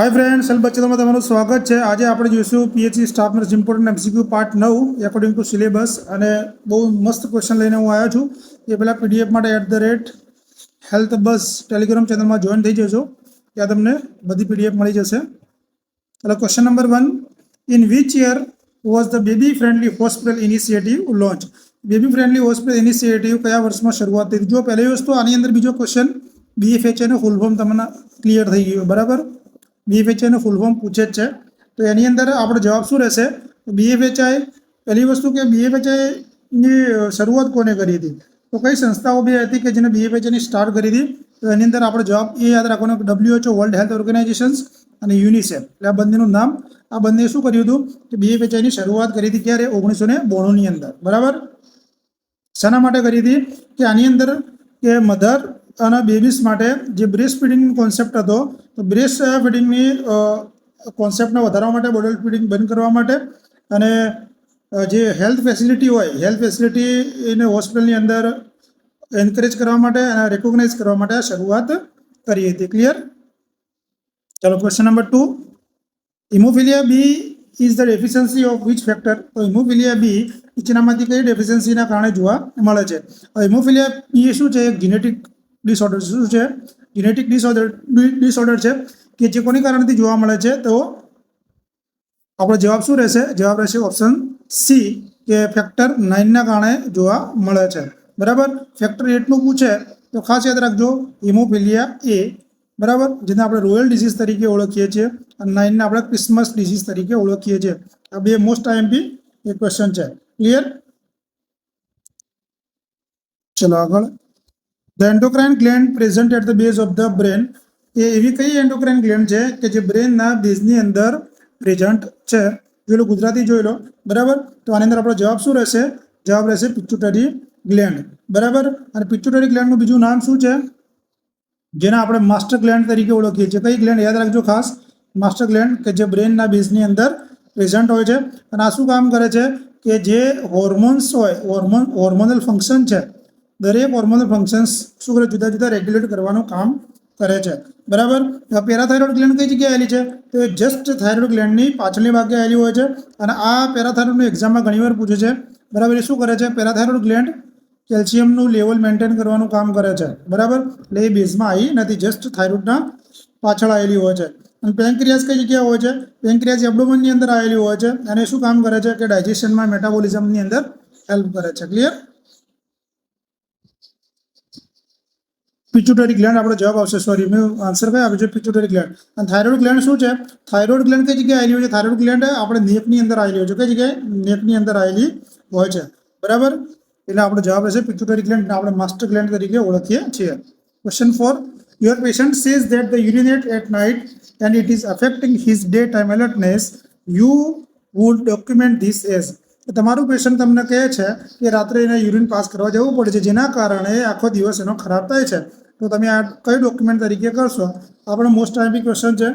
હાય friend self બચતમાં તમારું સ્વાગત છે. આજે આપણે જોઈશું PHC staff nurse important MCQ part નવ એકોર્ડિંગ ટુ સિલેબસ અને બહુ મસ્ત ક્વેશ્ચન લઈને હું આવ્યો છું. એ પહેલાં પીડીએફ માટે at the rate health bus Telegram ચેનલમાં જોઈન થઈ જશો ત્યાં તમને બધી પીડીએફ મળી જશે. એટલે question number one in which year was the baby friendly hospital initiative launch baby friendly hospital initiative કયા વર્ષમાં શરૂઆત થઈ? જો પહેલી વસ્તુ આની અંદર બીજો ક્વેશ્ચન બીએફએચ ફૂલ ફોર્મ તમને ક્લિયર થઈ ગયું. બરાબર? બીએફએચઆઈનું ફૂલ ફોર્મ પૂછે જ છે. તો એની અંદર આપણો જવાબ શું રહેશે? બીએફએચઆઈ પહેલી વસ્તુ કે બીએફએચઆઈની શરૂઆત કોને કરી હતી? તો કઈ સંસ્થાઓ બી હતી કે જેને બીએફએચઆઈની સ્ટાર્ટ કરી હતી? તો એની અંદર આપણો જવાબ એ યાદ રાખવાનો કે ડબ્લ્યુએચઓ વર્લ્ડ હેલ્થ ઓર્ગેનાઇઝેશન્સ અને યુનિસેફ એટલે આ બંનેનું નામ. આ બંને શું કર્યું હતું? કે બીએફએચઆઈની શરૂઆત કરી હતી ક્યારે? ઓગણીસો ને બોણુંની અંદર. બરાબર? શાના માટે કરી હતી કે આની અંદર કે મધર અને બેબીસ માટે જે બ્રેસ્ટ ફીડિંગ કોન્સેપ્ટ હતો, તો બ્રેસ્ટ ફીડિંગની કોન્સેપ્ટને વધારવા માટે બોટલ ફીડિંગ બંધ કરવા માટે અને જે હેલ્થ ફેસિલિટી હોય, હેલ્થ ફેસિલિટી એને હોસ્પિટલની અંદર એન્કરેજ કરવા માટે અને રેકોગ્નાઇઝ કરવા માટે શરૂઆત કરી હતી. ક્લિયર ચાલો question number two haemophilia B is the deficiency of which factor તો ઇમોફિલિયા બી નીચેનામાંથી કઈ ડેફિશિયન્સીના કારણે જોવા મળે છે? ઇમોફિલિયા બી એ શું છે? એક જીનેટિક ડિસઓર્ડર શું છે? જીનેટિક ડિસઓર્ડર ડિસઓર્ડર છે. કે જે કોની કારણથી જોવા મળે છે? તો આપણો જવાબ શું રહેશે? જવાબ રહેશે ઓપ્શન સી કે ફેક્ટર નાઇનના કારણે જોવા મળે છે. બરાબર? ફેક્ટર એટનું પૂછે, તો ખાસ યાદ રાખજો હિમોફિલિયા એ બરાબર? જેને આપણે રોયલ ડિસીઝ તરીકે ઓળખીએ છીએ, અને નાઇનને આપણે ક્રિસમસ ડિસીઝ તરીકે ઓળખીએ છીએ. આ બે મોસ્ટ આઈએમપી એ ક્વેશ્ચન છે. ક્લિયર ચલો આગળ. The endocrine gland present at the base of the brain એ એવી કઈ એન્ડોક્રાઇન ગ્લેન્ડ છે કે જે બ્રેનના બેઝની અંદર પ્રેઝન્ટ છે? જોઈ લો ગુજરાતી જોઈ લો. બરાબર? તો આની અંદર આપણો જવાબ શું રહેશે? જવાબ રહેશે પિચ્યુટરી ગ્લેન્ડ બરાબર? અને પિચ્યુટરી ગ્લેન્ડનું બીજું નામ શું છે? જેને આપણે માસ્ટર ગ્લેન્ડ તરીકે ઓળખીએ છીએ. કઈ ગ્લેન્ડ યાદ રાખજો ખાસ. માસ્ટર ગ્લેન્ડ કે જે બ્રેનના બેઝની અંદર પ્રેઝન્ટ હોય છે. અને આ શું કામ કરે છે? કે જે હોર્મોન્સ હોય હોર્મોન હોર્મોનલ ફંક્શન છે દરેક હોર્મોનલ ફંક્શન્સ શું કરે જુદા જુદા રેગ્યુલેટ કરવાનું કામ કરે છે. બરાબર? પેરાથાઇરોઇડ ગ્લેન્ડ કઈ જગ્યાએ આવેલી છે? તો એ જસ્ટ થાઇરોઇડ ગ્લેન્ડની પાછળની ભાગે આવેલી હોય છે. અને આ પેરાથાઇરોઇડનું એક્ઝામમાં ઘણીવાર પૂછે છે. બરાબર? એ શું કરે છે? પેરાથાઇરોઇડ ગ્લેન્ડ કેલ્શિયમનું લેવલ મેન્ટેન કરવાનું કામ કરે છે. બરાબર? એટલે એ બેઝમાં આવી નથી જસ્ટ થાઇરોઇડના પાછળ આવેલી હોય છે. અને પેન્ક્રિયાસ કઈ જગ્યાએ હોય છે? પેન્ક્રિયાસ એબડોમનની અંદર આવેલી હોય છે. અને શું કામ કરે છે? કે ડાયજેશનમાં મેટાબોલિઝમની અંદર હેલ્પ કરે છે. ક્લિયર પિચ્યુટરી ગ્લેન્ડ આપણો જવાબ આવશે. સોરી મેં આન્સર કઈ આપ્યો છે પિચ્યુટરી ગ્લેન્ડ અને થાઇરોઇડ ગ્લેન્ડ શું છે? થાઇરોઇડ ગ્લેન્ડ કઈ જગ્યાએ આવેલી હોય છે? થાઇરોઇડ ગ્લેન્ડ આપણે નેકની અંદર આવેલી હોય છે. કઈ જગ્યાએ? નેકની અંદર આવેલી હોય છે. બરાબર? એટલે આપણો જવાબ રહેશે પિચ્યુટરી ગ્લેન્ડ આપણે માસ્ટર ગ્લેન્ડ તરીકે ઓળખીએ છીએ. Question four your patient says that the urinate at night and it is affecting his day time alertness you would document this as તમારું પેશન્ટ તમને કહે છે કે રાત્રે એને યુરિન પાસ કરવા જવું પડે છે. જેના કારણે આખો દિવસ એનો ખરાબ થાય છે. તો તમે આ કઈ ડોક્યુમેન્ટ તરીકે કરશો? આપણો મોસ્ટ ટાઈમ ક્વેશ્ચન છે.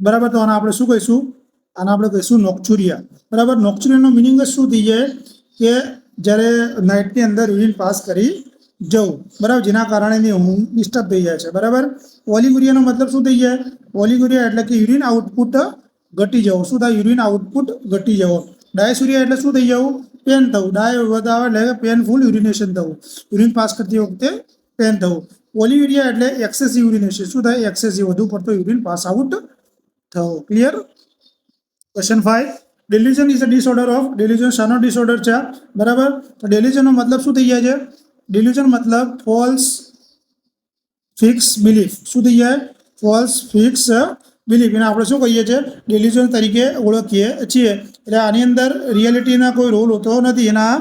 બરાબર, તો આને આપણે શું કહીશું? આને આપણે કહીશું નોકચુરિયા. બરાબર, નોકચુરિયાનો મિનિંગ જ શું થઈ જાય? કે જ્યારે નાઇટની અંદર યુરિન પાસ કરી જવું. બરાબર, જેના કારણે એની ઊંઘ ડિસ્ટર્બ થઈ જાય છે. બરાબર, ઓલિગુરિયાનો મતલબ શું થઈ જાય? ઓલિગુરિયા એટલે કે યુરિન આઉટપુટ ઘટી જવું. શું થાય? યુરિન આઉટપુટ ઘટી જવો. ડાયસુરિયા એટલે શું થઈ જવું? પેન થવું. ડાય વધારે એટલે પેનફુલ યુરિનેશન થવું. યુરિન પાસ કરતી વખતે પેન થવું ઓલિયુરિયા એટલે એક્સેસિવ યુરિનેશન શું થાય? એક્સેસિવ વધુ પડતો યુરિન પાસ આઉટ થવો clear question five delusion is a disorder of delusion શાનો disorder છે? બરાબર? તો ડેલ્યુઝનનો મતલબ શું થઈ જાય છે? ડેલ્યુઝન મતલબ ફોલ્સ ફિક્સ બિલીફ શું થઈ જાય ફોલ્સ ફિક્સ બિલીફ એને આપણે શું કહીએ છીએ? ડેલ્યુઝન તરીકે ઓળખીએ છીએ. એટલે આની અંદર રિયાલિટીના કોઈ રોલ હોતો નથી. એના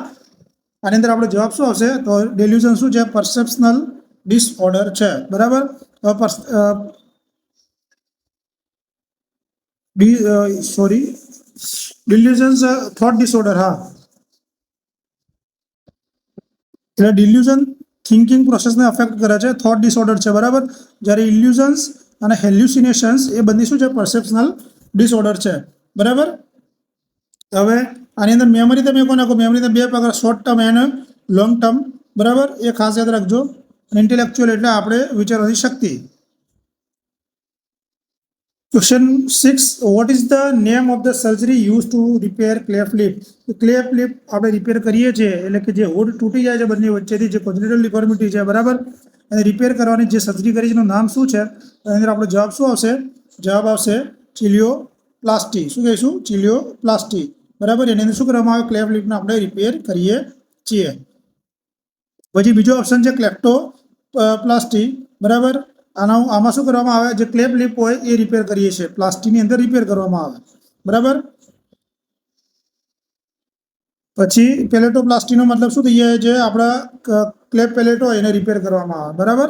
આની અંદર આપણે જવાબ શું આવશે? તો ડેલ્યુઝન શું છે? પરસેપ્શનલ ડિસઓર્ડર છે. બરાબર? સોરી ડિલ્યુઝન્સ થોટ ડિસઓર્ડર હા. એટલે ડિલ્યુઝન થિંકિંગ પ્રોસેસને અફેક્ટ કરે છે થોટ ડિસઓર્ડર છે, બરાબર? જ્યારે ઇલ્યુઝન્સ અને હેલ્યુસિનેશન્સ એ બધી શું છે? પરસેપ્શનલ ડિસઓર્ડર છે. બરાબર? હવે આની અંદર મેમરી તમે કોને કહો મેમરી બે પ્રકાર short term and long term બરાબર? એ ખાસ યાદ રાખજો. ઇન્ટેલેક્ચ્યુઅલ એટલે આપણે વિચારવાની શક્તિ. Question six what is the name of the surgery use to repair cleft lip આપણે રિપેર કરીએ છીએ, એટલે કે જે હોડ તૂટી જાય છે બંને વચ્ચેથી, જે કોન્જિટલ ડિફોર્મિટી છે, બરાબર? અને રિપેર કરવાની જે સર્જરી કરી છે, એનું નામ શું છે? એની અંદર આપણો જવાબ શું આવશે? જવાબ આવશે ચિલિયો પ્લાસ્ટી શું કહીશું? ચિલિયો પ્લાસ્ટી બરાબર? એની અંદર શું કરવામાં આવે? ક્લેફ લિપને આપણે રિપેર કરીએ છીએ. પછી બીજો ઓપ્શન છે ક્લેપ્ટો પ્લાસ્ટી બરાબર? આના આમાં શું કરવામાં આવે? જે ક્લેપ લિપ હોય એ રિપેર કરીએ છીએ. પ્લાસ્ટિકની અંદર રિપેર કરવામાં આવે. બરાબર? પછી પેલેટો પ્લાસ્ટિકનો મતલબ શું થઈ જાય જે આપણા ક્લેપ પેલેટો હોય એને રિપેર કરવામાં આવે. બરાબર?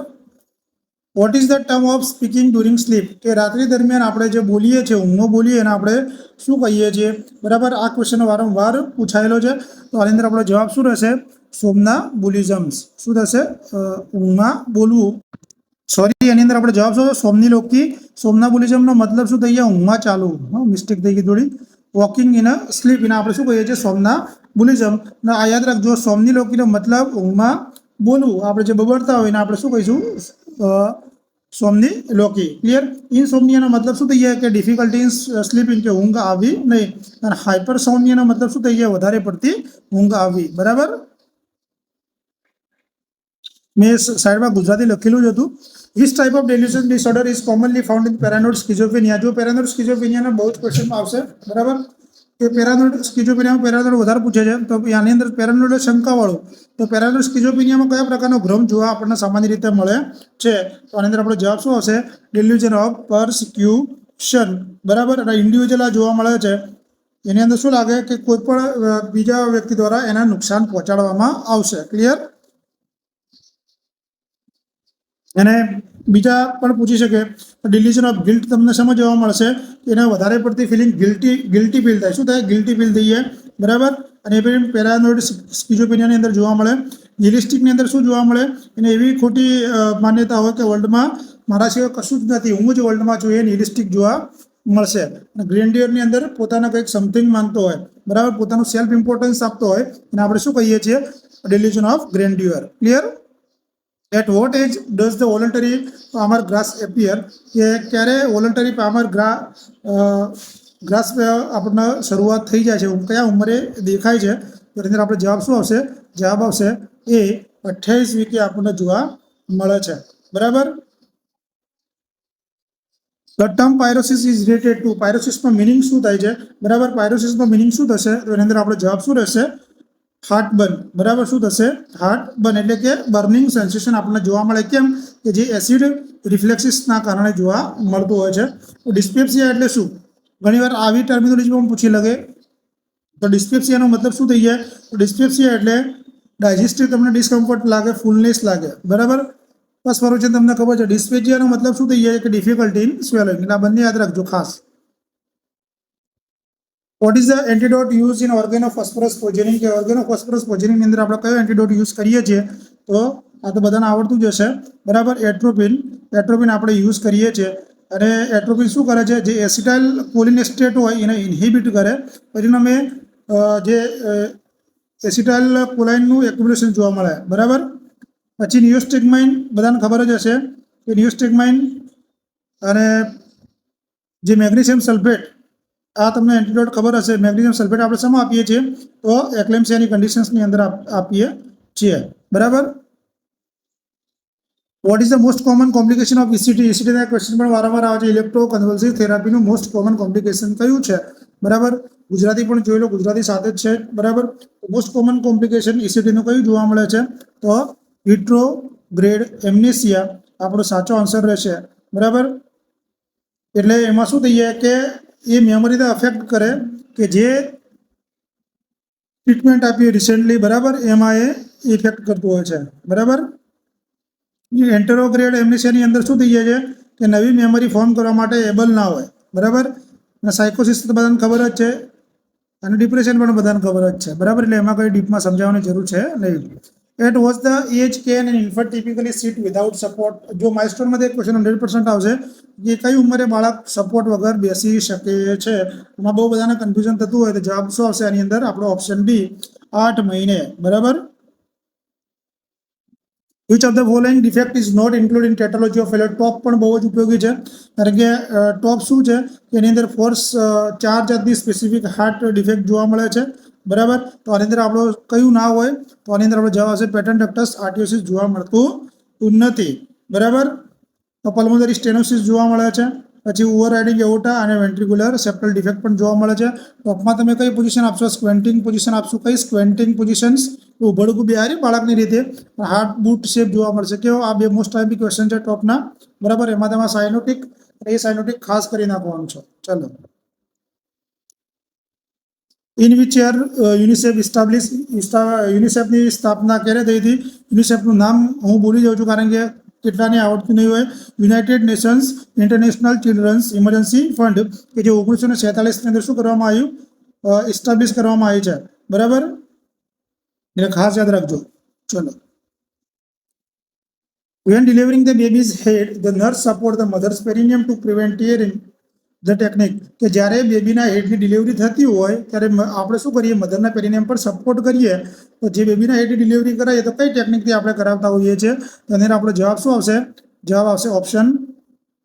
What is the term of speaking during sleep કે રાત્રિ દરમિયાન આપણે જે બોલીએ છીએ ઊંઘો બોલીએ, એને આપણે શું કહીએ છીએ? બરાબર, આ ક્વેશ્ચન વારંવાર પૂછાયેલો છે. તો આની અંદર આપણો જવાબ શું રહેશે? સોમના બુલિઝમ્સ. શું થશે? ઊંઘમાં બોલવું. સોરી એની અંદર આપણે જવાબ શું સોમની લોકથી. સોમના બુલિઝમનો મતલબ શું થઈ ગયા? ઊંઘમાં ચાલવું. મિસ્ટેક થઈ ગઈ થોડી. વોકિંગ ઇન સ્લીપ ઇન આપણે શું કહીએ છીએ? સોમના બુલિઝમ. આ યાદ રાખજો, સોમની લોકીનો મતલબ ઊંઘમાં બોલવું. આપણે જે બબડતા હોય એને આપણે શું કહીશું? સોમની લોકી ક્લિયર ઇનસોમનિયાનો મતલબ શું થઈ જાય કે ડિફિકલ્ટી ઇન સ્લીપિંગ કે ઊંઘ આવી નહીં. અને હાઇપર સોમનિયાનો મતલબ શું થઈ જાય? વધારે પડતી ઊંઘ આવી. બરાબર? મેં સાઈડમાં ગુજરાતી લખેલું જ હતું. Which type of delusion disorder is commonly found in paranoid schizophrenia જો પેરાનોડ સ્કિઝોફેનિયાનો બહુ જ ક્વેશ્ચનમાં આવશે. બરાબર? કે પેરાનોઇડ સ્કિઝોફેનિયામાં પેરાનોઇડ વધારે પૂછે છે, તો આની અંદર પેરાનોઇડ શંકાવાળું. તો પેરાનોઇડ સ્કિઝોફેનિયામાં કયા પ્રકારનો ભ્રમ જોવા આપણને સામાન્ય રીતે મળે છે? તો આની અંદર આપણો જવાબ શું આવશે? ડિલ્યુઝન ઓફ પરસિક્યુશન બરાબર? અને ઇન્ડિવિજ્યુઅલ આ જોવા મળે છે. એની અંદર શું લાગે કે કોઈ પણ બીજા વ્યક્તિ દ્વારા એના નુકસાન પહોંચાડવામાં આવશે. ક્લિયર અને બીજા પણ પૂછી શકે. ડિલિઝન ઓફ ગિલ્ટ તમને સમજ જોવા મળશે એને વધારે પડતી ફિલિંગ ગિલ્ટી ગિલ્ટી ફીલ થાય. શું થાય? ગિલ્ટી ફીલ જાય. બરાબર? અને એ પછી પેરાનોઇડ સ્કિઝોપેનિયાની અંદર જોવા મળે. નિલિસ્ટિકની અંદર શું જોવા મળે? એને એવી ખોટી માન્યતા હોય કે વર્લ્ડમાં મારા સિવાય કશું જ નથી. હું જ વર્લ્ડમાં છું. એ નિલિસ્ટિક જોવા મળશે. અને ગ્રેન્ડિયરની અંદર પોતાના કંઈક સમથિંગ માનતો હોય. બરાબર? પોતાનું સેલ્ફ ઇમ્પોર્ટન્સ આપતો હોય. અને આપણે શું કહીએ છીએ? Delusion of grandeur clear at what age does the voluntary palmar grasp appear કે ક્યારે વોલન્ટરી પામર ગ્રા ગ્રાસ આપણને શરૂઆત થઈ જાય છે? કયા ઉંમરે દેખાય છે? એની અંદર આપણે જવાબ શું આવશે? જવાબ આવશે એ અઠ્યાવીસ વીકે આપણને જોવા મળે છે. બરાબર? The term pyrosis is related to પાયરોસિસમાં meaning શું થાય છે? બરાબર? પાયરોસિસમાં મિનિંગ શું થશે? તો એની અંદર આપણો જવાબ શું રહેશે? હાર્ટ બર્ન બરાબર શું થશે? હાર્ટ બર્ન એટલે કે બર્નિંગ સેન્સેશન આપણને જોવા મળે. કેમ? કે જે એસિડ રિફ્લેક્સિસના કારણે જોવા મળતું હોય છે. તો ડિસ્પેપ્સિયા એટલે શું? ઘણીવાર આવી ટર્મિનોલોજી પણ પૂછી લગે તો ડિસ્પેપ્સિયાનો મતલબ શું થઈ જાય? તો ડિસ્પેપ્સિયા એટલે ડાયજેસ્ટિવ તમને ડિસ્કમ્ફર્ટ લાગે ફૂલનેસ લાગે. બરાબર? બસ છે તમને ખબર છે. ડિસ્પેજિયાનો મતલબ શું થઈ જાય? કે ડિફિકલ્ટી ઇન સ્વેલિંગ એટલે આ બંને યાદ રાખજો ખાસ. What is the antidote use in organophosphorus poisoning કે ઓર્ગેનોફોસ્ફરસ પોઝનિંગની અંદર આપણે કયો એન્ટીડોટ યુઝ કરીએ છીએ? તો આ તો બધાને આવડતું જ હશે. બરાબર? એટ્રોપિન એટ્રોપિન આપણે યુઝ કરીએ છીએ. અને એટ્રોપિન શું કરે છે? જે એસિટાઇલ કોલિનેસ્ટેટ હોય, એને ઇન્હિબિટ કરે. પરિણામે જે એસિટાઇલ કોલાઇનનું એક્યુમ્યુલેશન જોવા મળે. બરાબર? પછી નિયોસ્ટેગમાઇન બધાને ખબર જ હશે કે નિયોસ્ટેગમાઇન અને જે મેગ્નેશિયમ સલ્ફેટ આ તમને એન્ટીડોટ ખબર હશે. મેગ્નેશિયમ સલ્ફેટ આપણે શેમાં આપીએ છીએ? તો એક્લેમ્સિયાની કન્ડિશન્સની અંદર આપીએ છીએ. બરાબર? What is the most common complication of ECT ઇસીટીના question પણ વારંવાર આવે છે. ઇલેક્ટ્રો કન્વલ્સિવ થેરાપીનું મોસ્ટ કોમન કોમ્પ્લિકેશન કયું છે? બરાબર? ગુજરાતી પણ જોઈ લો. ગુજરાતી સાથે જ છે. બરાબર? મોસ્ટ કોમન કોમ્પ્લિકેશન ઇસીટીનું કયું જોવા મળે છે? તો વિટ્રો ગ્રેડ એમનેસિયા આપણો સાચો આન્સર રહેશે. બરાબર? એટલે એમાં શું થઈ જાય કે એ મેમરીને અફેક્ટ કરે કે જે ટ્રીટમેન્ટ આપી રિસેન્ટલી બરાબર? એમાં એ ઇફેક્ટ કરતું હોય છે. બરાબર? એન્ટેરોગ્રેડ એમનેશિયાની અંદર શું થઈ જાય છે? કે નવી મેમરી ફોર્મ કરવા માટે એબલ ના હોય. બરાબર? અને સાયકોસિસ તો બધાને ખબર જ છે. અને ડિપ્રેશન પણ બધાને ખબર જ છે. બરાબર? એટલે એમાં કંઈ ડીપમાં સમજાવવાની જરૂર છે નહીં. At was the age can an infant typically sit without support જો માઇલસ્ટોનમાંથી એક ક્વેશ્ચન હંડ્રેડ પર્સન્ટ આવશે, કે કઈ ઉંમરે બાળક સપોર્ટ વગર બેસી શકે છે? એમાં બહુ બધાને કન્ફ્યુઝન થતું હોય તો જવાબ શું આવશે? આની અંદર આપણો ઓપ્શન ડી આઠ મહિને. બરાબર? Which of the following defect is not include in tetralogy of Fallot top પણ બહુ જ ઉપયોગી છે. કારણ કે ટોપ શું છે? એની અંદર ફોર્સ ચાર જાતની સ્પેસિફિક હાર્ટ ડિફેક્ટ જોવા મળે છે. બરાબર? તો આની અંદર આપણો કયું ના હોય? તો આની અંદર આપણો જવાબ આવશે પેટર્ન ડક્ટસ આર્ટિયોસિસ જોવા મળતું નથી. બરાબર? તો પલ્મોનરી સ્ટેનોસિસ જોવા મળે છે. પછી ઓવર રાઇડિંગ એવોટા અને વેન્ટ્રિક્યુલર સેપ્ટલ ડિફેક્ટ પણ જોવા મળે છે. ટોપમાં તમે કઈ પોઝિશન આપશો? સ્ક્વેન્ટિંગ પોઝિશન આપશો? કઈ સ્ક્વેન્ટિંગ પોઝિશન્સ ઉભડકું બિહારી બાળકની રીતે. હાર્ટ બૂટ શેપ જોવા મળશે. કેવો? આ બે મોસ્ટ ટાઈપી ક્વેશ્ચન છે ટોપના. બરાબર? એમાં તમારે સાયનોટિક એ સાયનોટિક ખાસ કરી નાખવાનું છે. ચલો. In which year UNICEF establish યુનિસેફની સ્થાપના ક્યારે થઈ હતી યુનિસેફનું નામ હું ભૂલી જાઉં છું કારણ કે કેટલાને આવડતું નહીં હોય United Nations International Children's Emergency Fund કે જે ઓગણીસો ને છેતાલીસની અંદર શું કરવામાં આવ્યું ઇસ્ટાબ્લિશ કરવામાં આવી છે બરાબર એટલે ખાસ યાદ રાખજો ચલો When delivering the baby's head, the nurse support the mother's perineum to prevent tearing the technique કે જ્યારે બેબીના હેડની ડિલિવરી થતી હોય, ત્યારે આપણે શું કરીએ? મધરના પેરીનેમ પર સપોર્ટ કરીએ. તો જે બેબીના હેડની ડિલિવરી કરાવીએ તો કઈ ટેકનિકથી આપણે કરાવતા હોઈએ છીએ? તો એની આપણો જવાબ શું આવશે? જવાબ આવશે ઓપ્શન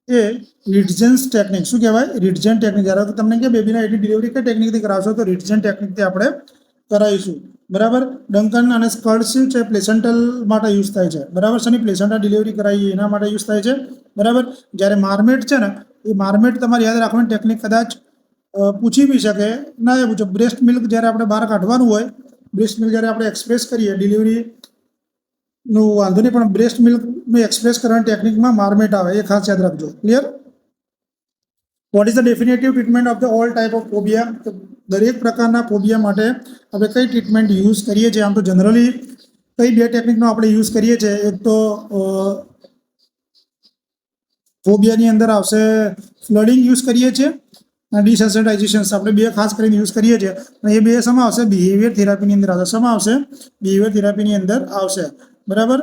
એ રિડજન્સ ટેકનિક શું કહેવાય? રિડજન ટેકનિક જ્યારે તો તમને કે બેબીના હેડની ડિલિવરી કઈ ટેકનિકથી કરાવશો? તો રિડજન ટેકનિકથી આપણે કરાવીશું. બરાબર? ડંકન અને સ્કર્ટ શું છે? પ્લેસેન્ટલ માટે યુઝ થાય છે. બરાબર? છે પ્લેસેન્ટા ડિલિવરી કરાવીએ એના માટે યુઝ થાય છે. બરાબર? જ્યારે માર્મેટ છે ને એ માર્મેટ તમારે યાદ રાખવાની ટેકનિક કદાચ પૂછી બી શકે. ના, એ પૂછો બ્રેસ્ટ મિલ્ક જ્યારે આપણે બહાર કાઢવાનું હોય બ્રેસ્ટ મિલ્ક જ્યારે આપણે એક્સપ્રેસ કરીએ ડિલિવરીનું વાંધો નહીં, પણ બ્રેસ્ટ મિલ્કનું એક્સપ્રેસ કરવાની ટેકનિકમાં માર્મેટ આવે, એ ખાસ યાદ રાખજો. Clear what is the definitive treatment of the all type of phobia દરેક પ્રકારના ફોબિયા માટે આપણે કઈ ટ્રીટમેન્ટ યુઝ કરીએ છીએ? આમ તો જનરલી કઈ બે ટેકનિકનો આપણે યુઝ કરીએ છીએ? એક તો ફોબિયાની અંદર આવશે ફ્લડિંગ યુઝ કરીએ છીએ અને ડિસેન્સિટાઇઝેશન્સ આપણે બે ખાસ કરીને યુઝ કરીએ છીએ. અને એ બે શમાં આવશે બિહેવિયર થેરાપીની અંદર આવશે. શમાં આવશે? બિહેવિયર થેરાપીની અંદર આવશે. બરાબર?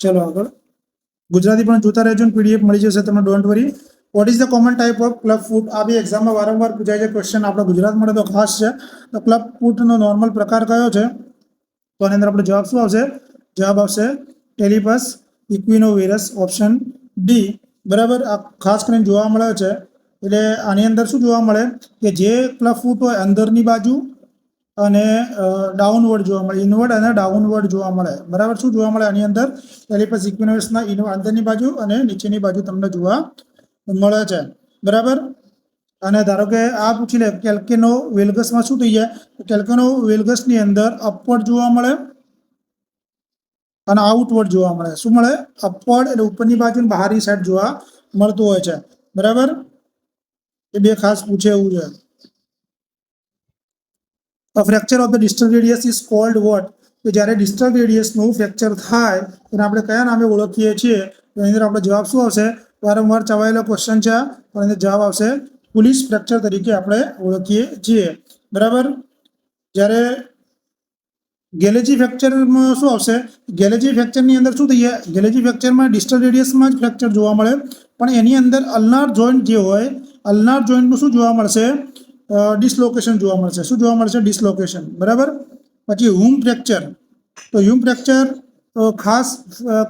ચલો આગળ. ગુજરાતી પણ જોતા રહેજો પીડીએફ મળી જશે તમને don't worry what is the common type of club foot આ બી એક્ઝામમાં વારંવાર પૂછાય છે ક્વેશ્ચન આપણા ગુજરાત માટે તો ખાસ છે. તો ક્લબ ફૂડનો નોર્મલ પ્રકાર કયો છે? તો આની અંદર આપણો જવાબ શું આવશે? જવાબ આવશે ટેલિપસ ઇક્વિનોવેરસ ઓપ્શન ડી બરાબર? આ ખાસ કરીને જોવા મળે છે. એટલે આની અંદર શું જોવા મળે? કે જે ક્લબ ફૂટ હોય અંદરની બાજુ અને ડાઉનવર્ડ જોવા મળે. ઇનવર્ડ અને ડાઉનવર્ડ જોવા મળે. બરાબર? શું જોવા મળે આની અંદર? એલિપસ ઇક્વિનોવેરસના અંદરની બાજુ અને નીચેની બાજુ તમને જોવા મળે છે. બરાબર? અને ધારો કે આ પૂછી લે, કેલ્કેનો વેલગસમાં શું થઈ જાય? કેલ્કેનો વેલગસની અંદર અપવર્ડ જોવા મળે. અને આઉટવર્ડ જોવા મળે શું મળે? અપવર્ડ એટલે ઉપરની બાજુ અને બહારની સાઈડ જોવા મળતું હોય છે. બરાબર? એ બે ખાસ પૂછે એવું છે. Fracture of the distal radius is called what કે જ્યારે ડિસ્ટલ રેડિયસનું ફ્રેક્ચર થાય તેને આપણે કયા નામે ઓળખીએ છીએ? તો એની અંદર આપણો જવાબ શું આવશે? વારંવાર ચવાયેલો ક્વેશ્ચન છે પણ એનો જવાબ આવશે પુલિસ ફ્રેક્ચર તરીકે આપણે ઓળખીએ છીએ. બરાબર? જ્યારે ગેલેજી ફ્રેક્ચરમાં શું આવશે? ગેલેજી ફ્રેક્ચરની અંદર શું થઈ ગેલેજી ફ્રેક્ચરમાં ડિસ્ટલ રેડિયસમાં જ ફ્રેક્ચર જોવા મળે. પણ એની અંદર અલનાર જોઈન્ટ જે હોય, અલનાર જોઈન્ટનું શું જોવા મળશે? ડિસલોકેશન જોવા મળશે. શું જોવા મળશે? ડિસલોકેશન. બરાબર? પછી હુમ ફ્રેક્ચર. તો હ્યુમ ફ્રેક્ચર ખાસ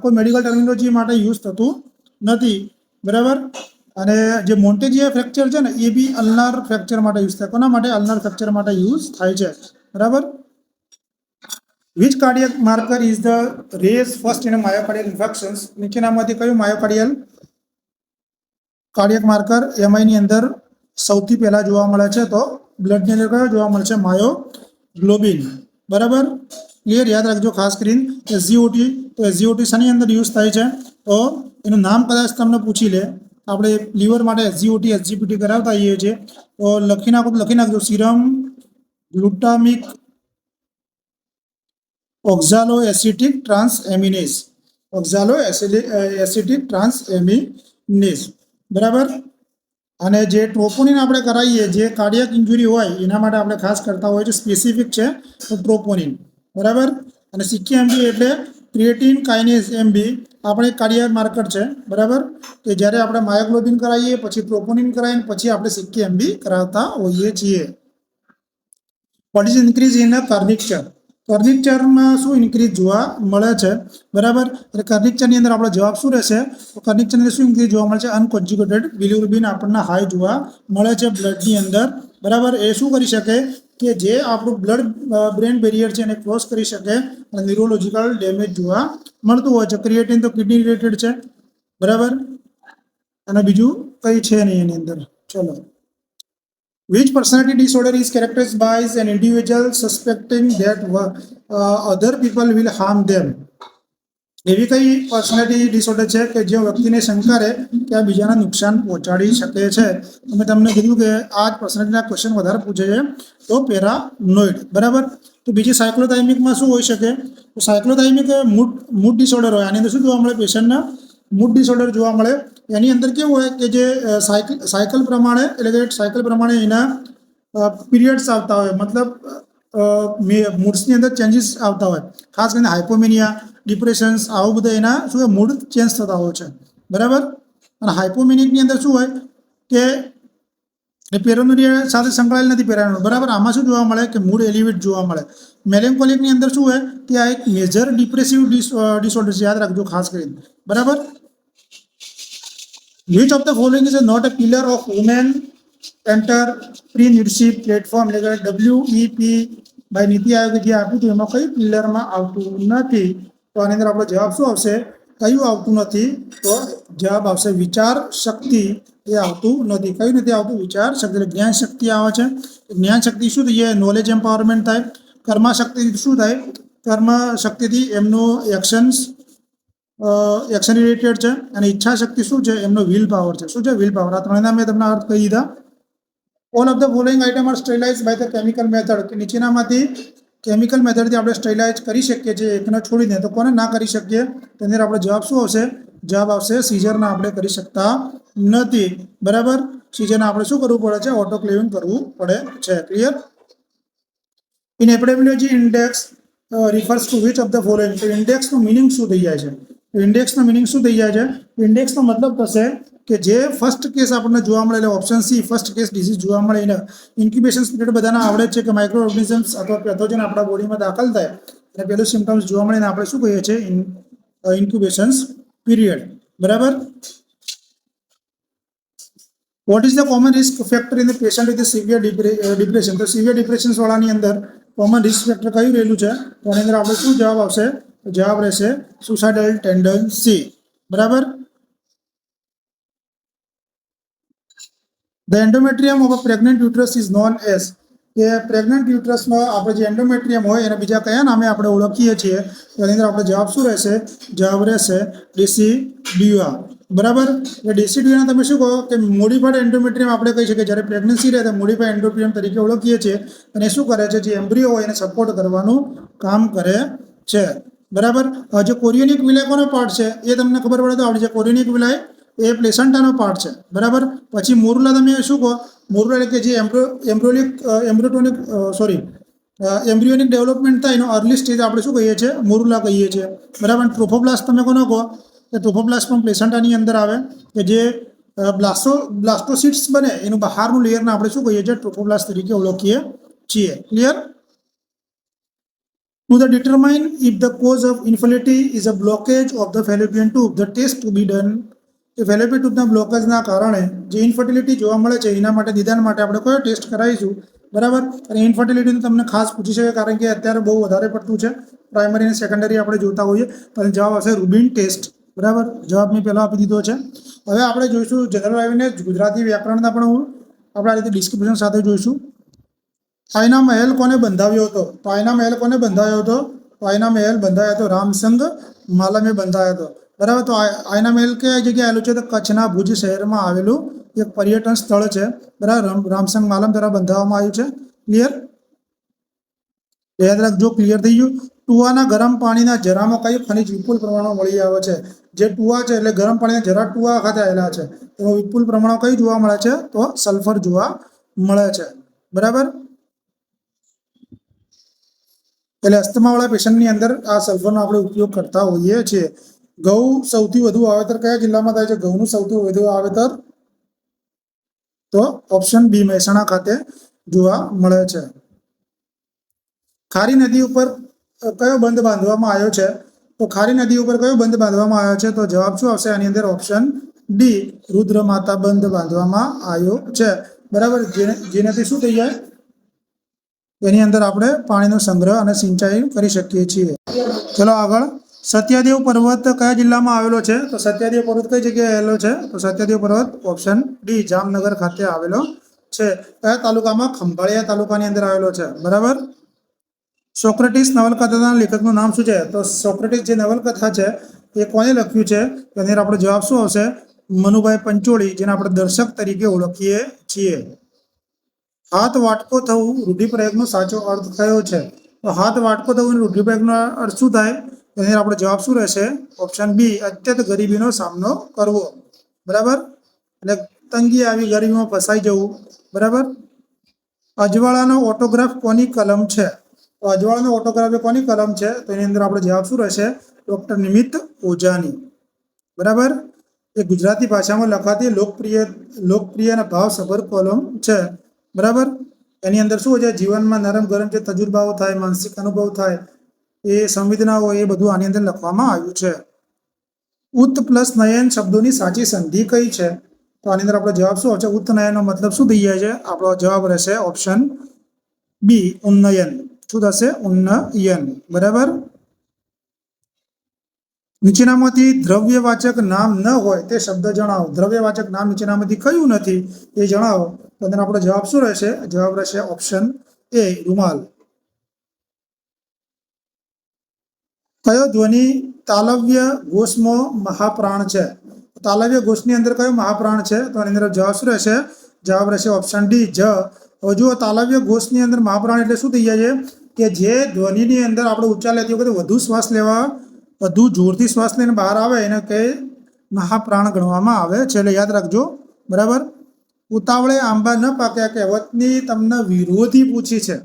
કોઈ મેડિકલ ટર્મિનોલોજી માટે યુઝ થતું નથી. બરાબર? અને જે મોન્ટેજિયા ફ્રેક્ચર છે ને, એ બી અલનાર ફ્રેક્ચર માટે યુઝ થાય. કોના માટે? અલનાર ફ્રેક્ચર માટે યુઝ થાય છે. બરાબર? Which cardiac marker is the raise first in myocardial infections નીચેનામાંથી કયું માયોકાર્ડિયલ કાર્ડિયક માર્કર એમઆઈની અંદર સૌથી પહેલા જોવા મળે છે? તો બ્લડની અંદર કયો જોવા મળે છે? માયો ગ્લોબિન બરાબર? ક્લિયર યાદ રાખજો ખાસ કરીને. એસજીઓટી તો એસજીઓટી શાની અંદર યુઝ થાય છે? તો એનું નામ કદાચ તમને પૂછી લે. આપણે લીવર માટે એસજીઓટી એસજીપીટી કરાવતા હોઈએ છીએ. તો લખી નાખો તો લખી નાખજો. Serum glutamic oxaloacetic transaminase oxaloacetic transaminase બરાબર? અને જે ટ્રોપોનિન આપણે કરાવીએ જે કાર્ડિયક ઇન્જુરી હોય, એના માટે આપણે ખાસ કરતા હોય છે સ્પેસિફિક છે, તો ટ્રોપોનિન બરાબર? અને સિક્કી એમબી એટલે ક્રિએટિન કાઇનેસ એમબી આપણે કાર્ડિયક માર્કર છે, બરાબર? કે જ્યારે આપણે માયોગ્લોબિન કરાવીએ પછી ટ્રોપોનિન કરાવીએ પછી આપણે સિક્કી એમબી કરાવતા હોઈએ છીએ. What is increase in a કર્નિક્ચરમાં શું ઇન્ક્રીઝ જોવા મળે છે? બરાબર? એટલે કર્નિક્ચરની અંદર આપણો જવાબ શું રહેશે? તો કર્નિક્ચરની શું ઇન્ક્રીઝ જોવા મળે છે? અનકોન્જ્યુગેટેડ બિલિરુબિન આપણને હાઈ જોવા મળે છે બ્લડની અંદર. બરાબર? એ શું કરી શકે કે જે આપણું બ્લડ બ્રેન બેરિયર છે એને ક્રોસ કરી શકે અને ન્યુરોલોજીકલ ડેમેજ જોવા મળતું હોય છે. ક્રિએટિન તો કિડની રિલેટેડ છે. બરાબર? અને બીજું કંઈ છે નહીં એની અંદર. ચલો. Which personality disorder is characterized by an individual suspecting that uh, other people will harm them? એવી કઈ પર્સનાલિટી ડિસઓર્ડર છે કે જે વ્યક્તિને શંકા રહે કે આ બીજાને નુકસાન પહોંચાડી શકે છે? અમે તમને કીધું કે આ પર્સનાલિટીના ક્વેશ્ચન વધારે પૂછે છે તો પેરાનોઇડ બરાબર? તો બીજી સાયક્લોથાઇમિકમાં શું હોઈ શકે? તો સાયક્લોથાઇમિક મૂડ મૂડ ડિસઓર્ડર હોય. આની અંદર શું જોવા મળે? પેશન્ટના મૂડ ડિસઓર્ડર જોવા મળે. એની અંદર કેવું હોય કે જે સાયકલ સાયકલ પ્રમાણે, એટલે કે સાયકલ પ્રમાણે એના પીરિયડ્સ આવતા હોય. મતલબ મૂડ્સની અંદર ચેન્જીસ આવતા હોય. ખાસ કરીને હાઇપોમેનિયા ડિપ્રેશન્સ આવું બધા એના શું હોય મૂડ ચેન્જ થતા હોય છે. બરાબર? અને હાઇપોમેનિકની અંદર શું હોય કે, એ પેરોનોરિયા સાથે સંકળાયેલ નથી પેરાનોડ બરાબર? આમાં શું જોવા મળે કે મૂડ એલિવેટ જોવા મળે. મેલેન્કોલિકની અંદર શું હોય કે આ એક મેજર ડિપ્રેસિવ ડિસઓર્ડર છે યાદ રાખજો ખાસ કરીને. બરાબર? Which of the following is not a pillar of women entrepreneurship platform એટલે કે ડબલ્યુ ઈ બાય નીતિ આયોગે જે આપ્યું હતું, એમાં કઈ પિલરમાં આવતું નથી? તો આની અંદર આપણો જવાબ શું આવશે? કયું આવતું નથી? તો જવાબ આવશે વિચાર શક્તિ. એ આવતું નથી. કયું નથી આવતું? વિચાર શક્તિ. જ્ઞાન શક્તિ આવે છે. જ્ઞાન શક્તિ શું થઈ જાય નોલેજ એમ્પાવરમેન્ટ થાય. કર્મ શક્તિ શું થાય? કર્મ શક્તિથી એમનું એક્શન્સ એક્શન રિલેટેડ છે અને ઈચ્છા શક્તિ શું છે? એમનો વિલ પાવર છે. શું છે વિલ પાવર આ ત્રણેના મેં તમને અર્થ કહી દીધા. All of the following item are sterilise by the chemical method કે નીચેનામાંથી કેમિકલ મેથડથી આપણે સ્ટેલાઇઝ કરી શકીએ છીએ, એકને છોડીને. તો કોને ના કરી શકીએ? તેની આપણો જવાબ શું આવશે? જવાબ આવશે સીઝરના આપણે કરી શકતા નથી. બરાબર? સીઝરના આપણે શું કરવું પડે છે? ઓટોક્લેવિંગ કરવું પડે છે. Clear in epidemiology index refers to which of the following ઇન્ડેક્સનું meaning શું થઈ જાય છે? ઇન્ડેક્સનો મિનિંગ શું થઈ જાય છે? ઇન્ડેક્સનો મતલબ થશે કે જે ફર્સ્ટ કેસ આપણને જોવા મળે, એટલે option C first case disease જોવા મળે એને ઇન્ક્યુબેશન પીરિયડ બધાને આવડે છે કે માઇક્રો ઓર્ગેનિઝમ્સ અથવા પેથોજન આપણા બોડીમાં દાખલ થાય. અને પેલું સિમ્ટમ્સ જોવા મળે આપણે શું કહીએ છીએ? ઇન્ક્યુબેશન્સ પીરિયડ બરાબર? What is the common risk factor in the patient with severe depression તો સિવિયર ડિપ્રેશન્સ વાળાની અંદર કોમન રિસ્ક ફેક્ટર કયું રહેલું છે? તો એની અંદર આપણે શું જવાબ આવશે? જવાબ રહેશે સુસાઇડલ ટેન્ડન્સી. બરાબર? The endometrium of a pregnant uterus is known as કે પ્રેગ્નન્ટ યુટ્રસમાં આપણે જે એન્ડોમેટ્રિયમ હોય, એને બીજા કયા નામે આપણે ઓળખીએ છીએ? એની અંદર આપણે જવાબ શું રહેશે? જવાબ રહેશે ડીસી ડીયુઆ બરાબર? એટલે ડીસી ડીયુઆ તમે શું કહો કે મોડિફાઈડ એન્ડોમેટ્રિયમ આપણે કહી શકીએ. જ્યારે પ્રેગ્નન્સી રહે ત્યારે મોડિફાઈડ એન્ડોમેટ્રિયમ તરીકે ઓળખીએ છીએ. અને શું કરે છે? જે એમ્બ્રિયો હોય, એને સપોર્ટ કરવાનું કામ કરે છે. બરાબર? જે કોરિયોનિક વિલાય કોનો પાર્ટ છે, એ તમને ખબર પડે તો આવડી છે. કોરિયોનિક વિલાય એ પ્લેસન્ટાનો પાર્ટ છે. બરાબર? પછી મોરુલા તમે શું કહો? મોરુલા એટલે કે જે એમ્બ્રો, એમ્બ્રોલિક એમ્બ્રોટોનિક સોરી એમ્બ્રિયોનિક ડેવલપમેન્ટ થાય એનો અર્લી સ્ટેજ આપણે શું કહીએ છીએ? મોરુલા કહીએ છીએ. બરાબર? ટ્રોફોબ્લાસ્ટ તમે કોનો કહો? કે ટ્રોફોબ્લાસ્ટ પણ પ્લેસન્ટાની અંદર આવે કે જે બ્લાસ્ટો બ્લાસ્ટોસિટ્સ બને, એનું બહારનું લેયરને આપણે શું કહીએ છીએ? ટ્રોફોબ્લાસ્ટ તરીકે ઓળખીએ છીએ. Clear To the determine if the cause of infertility is a blockage of the fallopian tube, the test to be done. કે ફેલોપિયન ટ્યુબના બ્લોકેજના કારણે જે ઇન્ફર્ટિલિટી જોવા મળે છે એના માટે નિદાન માટે આપણે કયો ટેસ્ટ કરાવીશું. બરાબર? અને ઇન્ફર્ટિલિટીનું તમને ખાસ પૂછી શકે કારણ કે અત્યારે બહુ વધારે પડતું છે. પ્રાઇમરી અને સેકન્ડરી આપણે જોતા હોઈએ. તો જવાબ આવશે રૂબિન ટેસ્ટ બરાબર? જવાબ મેં પહેલાં આપી દીધો છે. હવે આપણે જોઈશું જનરલ આવીને ગુજરાતી વ્યાકરણના પણ હું આપણે આ રીતે ડિસ્ક્રિપ્શન સાથે જોઈશું. આયના મહેલ કોને બંધાવ્યો હતો? તો આયના મહેલ કોને બંધાયો હતો? તો આયના મહેલ બંધાયો હતો રામસંગ માલમે બંધાયો હતો. બરાબર? તો આયના મહેલ કયા જગ્યાએ આવેલું છે? તો કચ્છના ભુજ શહેરમાં આવેલું એક પર્યટન સ્થળ છે. બરાબર? રામસંગ માલમ દ્વારા બંધાવવામાં આવ્યું છે. ક્લિયર યાદ રાખજો ક્લિયર થઈ ગયું. ટુવાના ગરમ પાણીના જરામાં કઈ ખનિજ વિપુલ પ્રમાણમાં મળી આવે છે? જે ટુવા છે, એટલે ગરમ પાણીના જરા ટુવા ખાતે આવેલા છે. તેમાં વિપુલ પ્રમાણમાં કઈ જોવા મળે છે? તો સલ્ફર જોવા મળે છે. બરાબર? એટલે અસ્થમાવાળા પેશન્ટની અંદર આ સલ્ફરનો આપણે ઉપયોગ કરતા હોઈએ છીએ. ઘઉં સૌથી વધુ વાવેતર કયા જિલ્લામાં થાય છે? ઘઉંનું સૌથી વધુ વાવેતર તો ઓપ્શન બી મહેસાણા ખાતે જોવા મળે છે. ખારી નદી ઉપર કયો બંધ બાંધવામાં આવ્યો છે? તો ખારી નદી ઉપર કયો બંધ બાંધવામાં આવ્યો છે? તો જવાબ શું આવશે? આની અંદર ઓપ્શન ડી રુદ્ર માતા બંધ બાંધવામાં આવ્યો છે. બરાબર? જેને, જેનાથી શું થઈ જાય? એની અંદર આપણે પાણીનો સંગ્રહ અને સિંચાઈ કરી શકીએ છીએ. ચલો આગળ. સત્યાદેવ પર્વત કયા જિલ્લામાં આવેલો છે? તો સત્યાદેવ પર્વત કઈ જગ્યાએ આવેલો છે? તો સત્યાદેવ પર્વત ઓપ્શન ડી જામનગર ખાતે આવેલો છે. કયા તાલુકામાં? ખંભાળિયા તાલુકાની અંદર આવેલો છે. બરાબર? સોક્રેટિસ નવલકથાના લેખકનું નામ શું છે? તો સોક્રેટિસ જે નવલકથા છે, એ કોને લખ્યું છે? એની આપણો જવાબ શું આવશે? મનુભાઈ પંચોળી, જેને આપણે દર્શક તરીકે ઓળખીએ છીએ. હાથ વાટકો થવું રૂઢિપ્રયોગનો સાચો અર્થ કયો છે? તો હાથ વાટકો થવું રૂઢિપ્રયોગનો અર્થ શું થાય? એની આપણો જવાબ શું રહેશે? ઓપ્શન બી, અત્યંત ગરીબીનો સામનો કરવો. બરાબર? એટલે તંગી આવી ગરીબીમાં ફસાઈ જવું. બરાબર? અજવાળાનો ઓટોગ્રાફ કોની કલમ છે? તો અજવાળાનો ઓટોગ્રાફ કોની કલમ છે? તો એની અંદર આપણો જવાબ શું રહેશે? ડૉક્ટર નિમિત્ત ઓઝાની. બરાબર? એ ગુજરાતી ભાષામાં લખાતી લોકપ્રિય લોકપ્રિય અને ભાવસભર કોલમ છે. બરાબર? એની અંદર શું છે? જીવનમાં નરમ ગરમ જે તજુર્બાઓ થાય, માનસિક અનુભવ થાય, એ સંવેદનાઓ એ બધું આની અંદર લખવામાં આવ્યું છે. ઉત્ત પ્લસ નયન શબ્દોની સાચી સંધિ કઈ છે? તો આની અંદર આપણો જવાબ શું આવશે? ઉત્ત નયનનો મતલબ શું થઈ જાય છે? આપણો જવાબ રહેશે ઓપ્શન બી, ઉન્નયન. શું થશે? ઉન્નયન. બરાબર? નીચેનામાંથી દ્રવ્યવાચક નામ ન હોય તે શબ્દ જણાવો. દ્રવ્યવાચક નામ નીચેનામાંથી કયું નથી એ જણાવો. તો તેનો આપણો જવાબ શું રહેશે? જવાબ રહેશે ઓપ્શન એ રૂમાલ. કયો ધ્વનિ તાલવ્ય ઘોષમાં મહાપ્રાણ છે? તાલવ્ય ઘોષની અંદર કયો મહાપ્રાણ છે? તો એની અંદર જવાબ શું રહેશે? જવાબ રહેશે ઓપ્શન ડી જ. હવે જુઓ, તાલવ્ય ઘોષની અંદર મહાપ્રાણ એટલે શું થઈ જાય છે? કે જે ધ્વનિની અંદર આપણે ઉચ્ચાર લેતી વખતે વધુ શ્વાસ લેવા, વધુ જોરથી શ્વાસ લઈને બહાર આવે, એને કે મહાપ્રાણ ગણવામાં આવે છે. એટલે યાદ રાખજો. બરાબર? ઉતાવળે આંબા ન પાક્યા કહેવતની તમને વિરોધી પૂછી છે.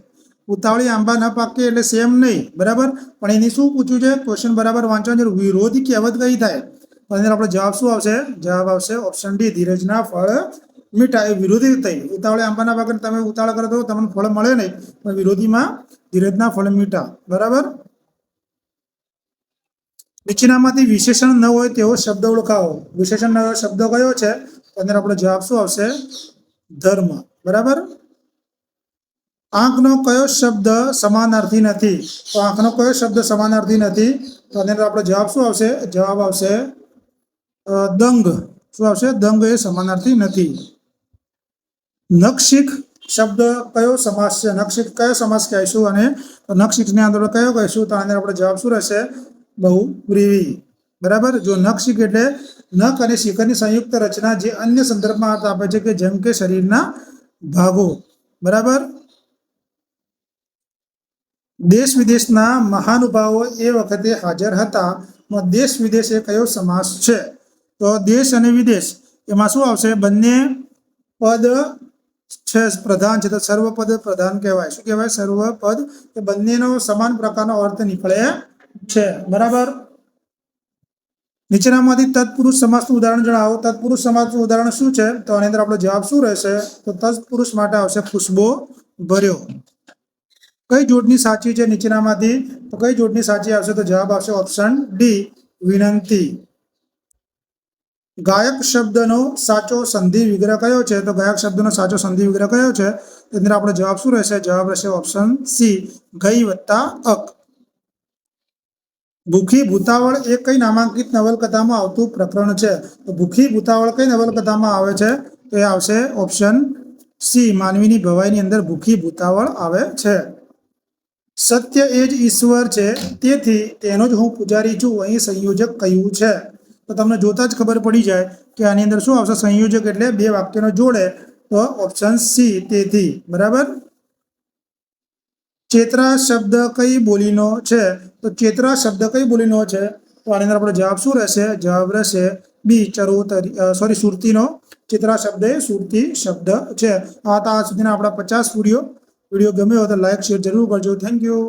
ઉતાવળી આંબા ન પાકે એટલે સેમ નહીં, બરાબર? પણ એની શું પૂછ્યું છે? ક્વેશ્ચન બરાબર વાંચવાનું વિરોધી કહેવત કઈ થાય? પણ અંદર આપણે જવાબ શું આવશે? જવાબ આવશે ઓપ્શન ડી, ધીરજના ફળ મીઠા. એ વિરોધી થઈ. ઉતાવળે આંબાના પાકે, તમે ઉતાવળ કરો તો તમને ફળ મળે નહીં. પણ વિરોધીમાં ધીરજના ફળ મીઠા, બરાબર? નીચેનામાંથી વિશેષણ ન હોય તેવો શબ્દ ઓળખાવો. વિશેષણ ન શબ્દ કયો છે? અંદર આપણો જવાબ શું આવશે? ધર્મ. બરાબર? આંખનો કયો શબ્દ સમાનાર્થી નથી? તો આંખનો કયો શબ્દ સમાનાર્થી નથી? તો અંદર આપણો જવાબ શું આવશે? જવાબ આવશે દંગ. શું આવશે? દંગ એ સમાનાર્થી નથી. નક્ષિક શબ્દ કયો સમાસ છે? નક્ષિક કયો સમાસ કહીશું અને નખશિખને અંદર કયો કહીશું? તો આની આપણો જવાબ શું રહેશે? બહુવ્રીહી. બરાબર? જો નખશિખ એટલે નખ અને શિખરની સંયુક્ત રચના જે અન્ય સંદર્ભમાં અર્થ આપે છે કે જેમ કે શરીરના ભાગો. બરાબર? દેશ વિદેશના મહાનુભાવો એ વખતે હાજર હતા. દેશ વિદેશ એ કયો સમાસ છે? તો દેશ અને વિદેશ, એમાં શું આવશે? બંને પદ છે પ્રધાન છે. તો સર્વપદ પ્રધાન કહેવાય. શું કહેવાય? સર્વપદ. એ બંનેનો સમાન પ્રકારનો અર્થ નીકળે છે. બરાબર? નીચેનામાંથી તત્પુરુષ સમાસનું ઉદાહરણ જણાવો. તત્પુરુષ સમાસનું ઉદાહરણ શું છે? તો આની અંદર આપણો જવાબ શું રહેશે? તો તત્પુરુષ માટે આવશે ખુશ્બો ભર્યો. કઈ જોડની સાચી છે નીચેનામાંથી? તો કઈ જોડની સાચી આવશે? તો જવાબ આવશે ઓપ્શન ડી, વિનંતી. ગાયક શબ્દનો સાચો સંધિ વિગ્રહ કયો છે? તો ગાયક શબ્દનો સાચો સંધિ વિગ્રહ કયો છે? તો અંદર આપણો જવાબ શું રહેશે? જવાબ રહેશે ઓપ્શન સી ગઈ વત્તા અક. ભૂખી ભૂતાવળ એ કઈ નામાંકિત નવલકથામાં આવતું પ્રકરણ છે? તો ભૂખી ભૂતાવળ કઈ નવલકથામાં આવે છે? તો એ આવશે ઓપ્શન સી, માનવીની ભવાઈની અંદર ભૂખી ભૂતાવળ આવે છે. સત્ય એ જ ઈશ્વર છે, તેથી તેનો જ હું પૂજારી છું, અહીં સંયોજક કહ્યું છે? તો તમને જોતા જ ખબર પડી જાય કે આની અંદર શું આવશે? સંયોજક એટલે બે વાક્યનો જોડે. તો ઓપ્શન સી, તેથી, બરાબર? ચેતરા શબ્દ કઈ બોલીનો છે? તો ચેતરા શબ્દ કઈ બોલીનો છે? તો આની અંદર આપણો જવાબ શું રહેશે? જવાબ રહેશે બી, ચરોતરી સોરી સુરતીનો. ચિત્રા શબ્દ એ સુરતી શબ્દ છે. આ હતા સુધીના આપણા પચાસ વીડિયો. વીડિયો ગમ્યો હોય તો લાઈક શેર જરૂર કરજો. Thank you